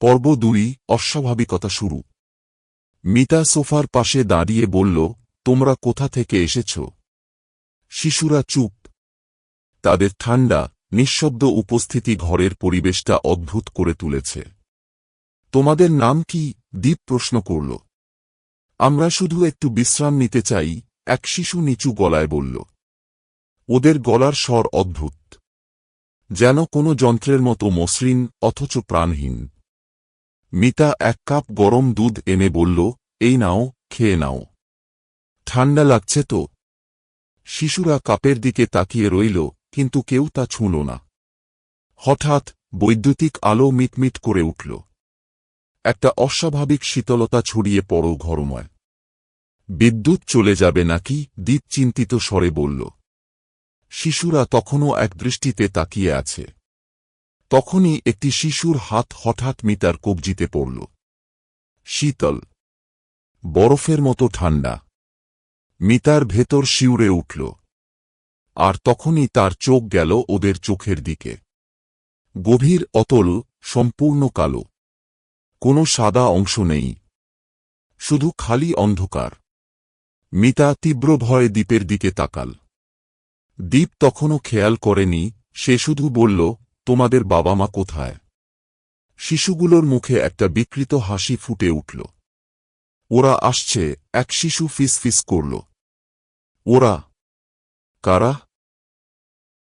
পর্ব দুই, অস্বাভাবিকতা শুরু। মিতা সোফার পাশে দাঁড়িয়ে বলল, তোমরা কোথা থেকে এসেছ? শিশুরা চুপ। তাদের ঠান্ডা, নিঃশব্দ উপস্থিতি ঘরের পরিবেশটা অদ্ভুত করে তুলেছে। তোমাদের নাম কি? দ্বীপ প্রশ্ন করল। আমরা শুধু একটু বিশ্রাম নিতে চাই, এক শিশু নিচু গলায় বলল। ওদের গলার স্বর অদ্ভুত। যেন কোনো যন্ত্রের মতো মসৃণ, অথচ প্রাণহীন। মিতা এক কাপ গরম দুধ এনে বলল, এই নাও, খেয়ে নাও। ঠান্ডা লাগছে তো? শিশুরা কাপের দিকে তাকিয়ে রইল, কিন্তু কেউ তা ছুঁল না। হঠাৎ বৈদ্যুতিক আলো মিটমিট করে উঠল। একটা অস্বাভাবিক শীতলতা ছড়িয়ে পড়ো ঘরময়। বিদ্যুৎ চলে যাবে নাকি? দ্বীপ চিন্তিত স্বরে বলল। শিশুরা তখনও এক দৃষ্টিতে তাকিয়ে আছে। তখনই একটি শিশুর হাত হঠাৎ মিতার কবজিতে পড়ল। শীতল। বরফের মতো ঠান্ডা। মিতার ভেতর শিউরে উঠল। আর তখনই তার চোখ গেল ওদের চোখের দিকে। গভীর, অতল, সম্পূর্ণ কালো। কোনো সাদা অংশ নেই। শুধু খালি অন্ধকার। মিতা তীব্র ভয়ে দ্বীপের দিকে তাকাল। দ্বীপ তখনও খেয়াল করেনি, সে শুধু বলল তোমাদের বাবা মা কোথায়? শিশুগুলোর মুখে একটা বিকৃত হাসি ফুটে উঠল। ওরা আসছে, এক শিশু ফিস ফিস করল। ওরা? কারা?